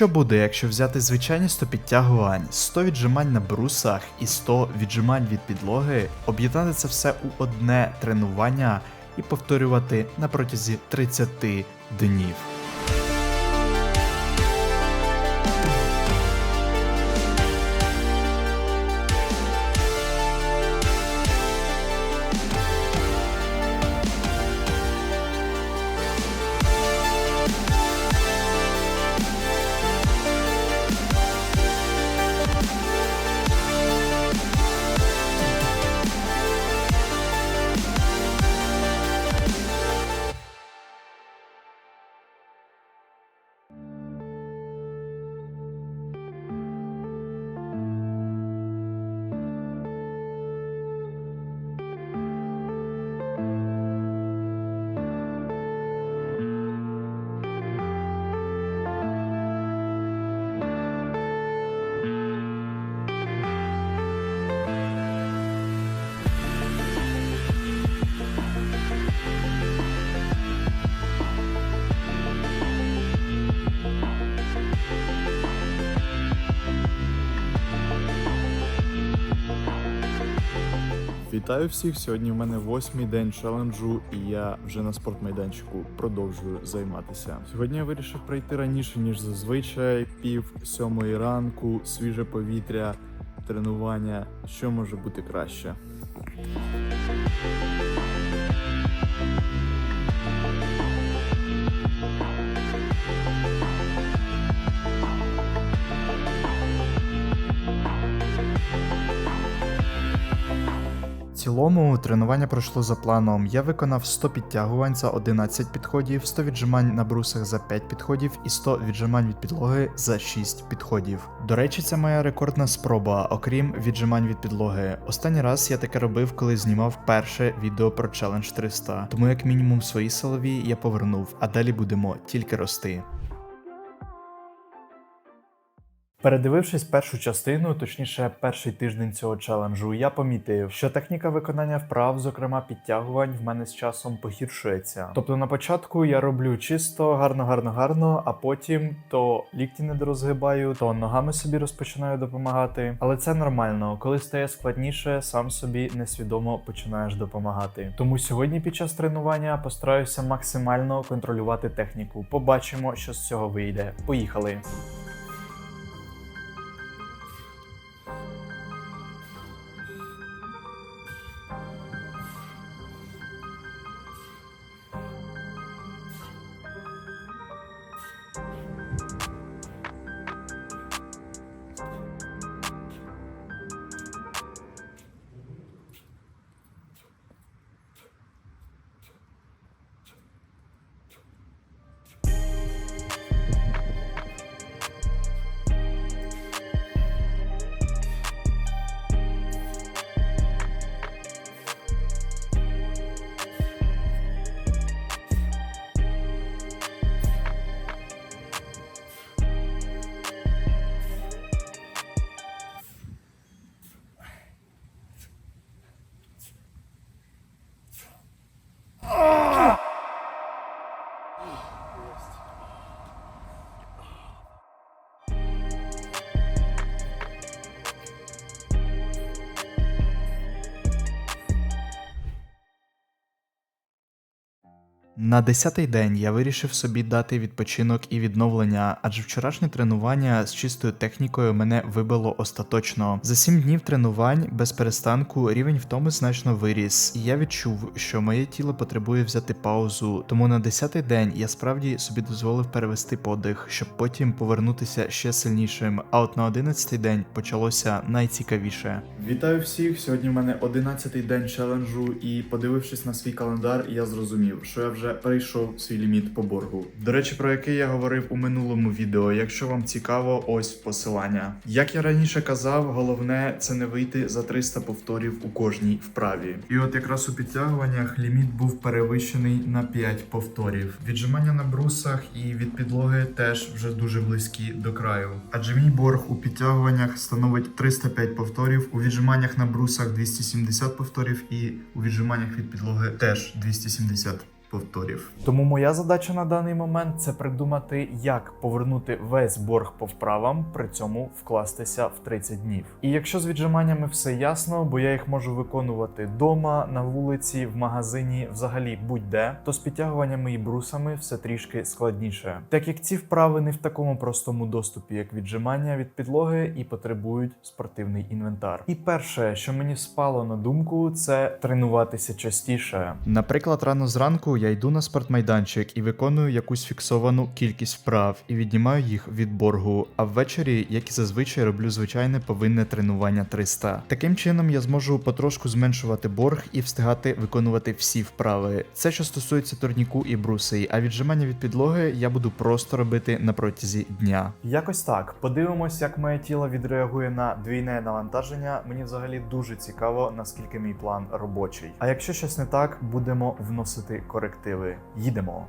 Що буде, якщо взяти звичайні 100 підтягувань, 100 віджимань на брусах і 100 віджимань від підлоги, об'єднати це все у одне тренування і повторювати на протязі 30 днів. Вітаю всіх! Сьогодні в мене восьмий день челенджу, і я вже на спортмайданчику продовжую займатися. Сьогодні я вирішив пройти раніше ніж зазвичай, пів сьомої ранку, свіже повітря, тренування. Що може бути краще? Цілому тренування пройшло за планом. Я виконав 100 підтягувань за 11 підходів, 100 віджимань на брусах за 5 підходів і 100 віджимань від підлоги за 6 підходів. До речі, це моя рекордна спроба, окрім віджимань від підлоги. Останній раз я таке робив, коли знімав перше відео про челендж 300. Тому як мінімум свої силові я повернув, а далі будемо тільки рости. Передивившись першу частину, точніше, перший тиждень цього челенджу, я помітив, що техніка виконання вправ, зокрема підтягувань, в мене з часом погіршується. Тобто на початку я роблю чисто гарно, гарно, гарно, а потім то лікті не дорозгибаю, то ногами собі розпочинаю допомагати. Але це нормально, коли стає складніше, сам собі несвідомо починаєш допомагати. Тому сьогодні під час тренування постараюся максимально контролювати техніку. Побачимо, що з цього вийде. Поїхали! На десятий день я вирішив собі дати відпочинок і відновлення, адже вчорашнє тренування з чистою технікою мене вибило остаточно. За сім днів тренувань без перестанку рівень втоми значно виріс, і я відчув, що моє тіло потребує взяти паузу. Тому на десятий день я справді собі дозволив перевести подих, щоб потім повернутися ще сильнішим. А от на одинадцятий день почалося найцікавіше. Вітаю всіх! Сьогодні в мене 11-й день челенджу, і подивившись на свій календар, я зрозумів, що я вже перейшов свій ліміт по боргу. До речі, про який я говорив у минулому відео. Якщо вам цікаво, ось посилання. Як я раніше казав, головне це не вийти за 300 повторів у кожній вправі. І от якраз у підтягуваннях ліміт був перевищений на 5 повторів. Віджимання на брусах і від підлоги теж вже дуже близькі до краю. Адже мій борг у підтягуваннях становить 305 повторів, у віджиманнях на брусах 270 повторів і у віджиманнях від підлоги теж 270 повторів. Тому моя задача на даний момент це придумати, як повернути весь борг по вправам, при цьому вкластися в 30 днів. І якщо з віджиманнями все ясно, бо я їх можу виконувати вдома, на вулиці, в магазині, взагалі будь-де, то з підтягуваннями і брусами все трішки складніше, так як ці вправи не в такому простому доступі, як віджимання від підлоги, і потребують спортивний інвентар. І перше, що мені спало на думку, це тренуватися частіше. Наприклад, рано зранку я йду на спортмайданчик і виконую якусь фіксовану кількість вправ і віднімаю їх від боргу. А ввечері, як і зазвичай, роблю звичайне повинне тренування 300. Таким чином я зможу потрошку зменшувати борг і встигати виконувати всі вправи. Це що стосується турніку і бруси, а віджимання від підлоги я буду просто робити на протязі дня. Якось так. Подивимось, як моє тіло відреагує на двійне навантаження. Мені взагалі дуже цікаво, наскільки мій план робочий. А якщо щось не так, будемо вносити корективи. Їдемо.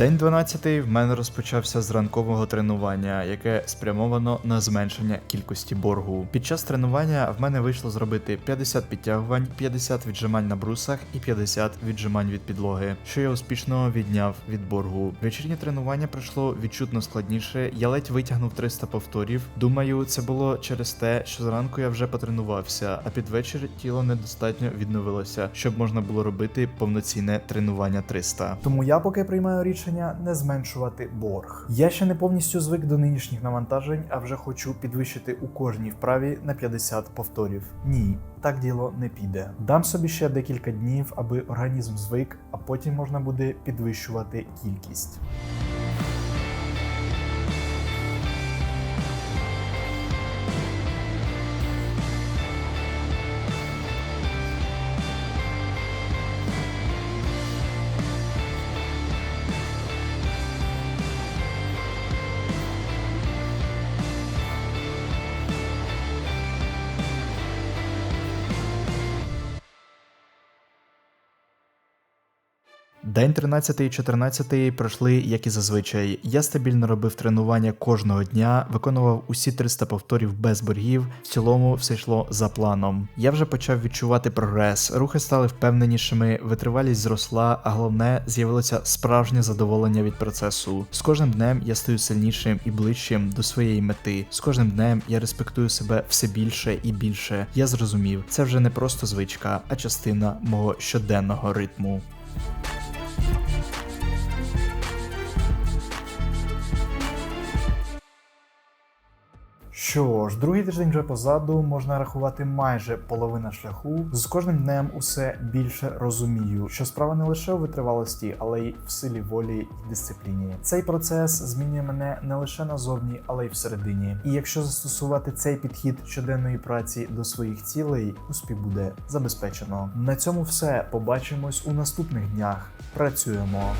День 12 в мене розпочався з ранкового тренування, яке спрямовано на зменшення кількості боргу. Під час тренування в мене вийшло зробити 50 підтягувань, 50 віджимань на брусах і 50 віджимань від підлоги, що я успішно відняв від боргу. Вечірнє тренування пройшло відчутно складніше. Я ледь витягнув 300 повторів. Думаю, це було через те, що зранку я вже потренувався, а під вечір тіло недостатньо відновилося, щоб можна було робити повноцінне тренування 300. Тому я поки приймаю рішення не зменшувати борг. Я ще не повністю звик до нинішніх навантажень, а вже хочу підвищити у кожній вправі на 50 повторів. Ні, так діло не піде. Дам собі ще декілька днів, аби організм звик, а потім можна буде підвищувати кількість. День 13 і 14 пройшли, як і зазвичай. Я стабільно робив тренування кожного дня, виконував усі 300 повторів без боргів. В цілому все йшло за планом. Я вже почав відчувати прогрес, рухи стали впевненішими, витривалість зросла, а головне з'явилося справжнє задоволення від процесу. З кожним днем я стаю сильнішим і ближчим до своєї мети. З кожним днем я респектую себе все більше і більше. Я зрозумів, це вже не просто звичка, а частина мого щоденного ритму. Що ж, другий тиждень вже позаду можна рахувати майже половина шляху. З кожним днем усе більше розумію, що справа не лише у витривалості, але й в силі волі і дисципліні. Цей процес змінює мене не лише назовні, але й всередині. І якщо застосувати цей підхід щоденної праці до своїх цілей, успіх буде забезпечено. На цьому все. Побачимось у наступних днях. Працюємо.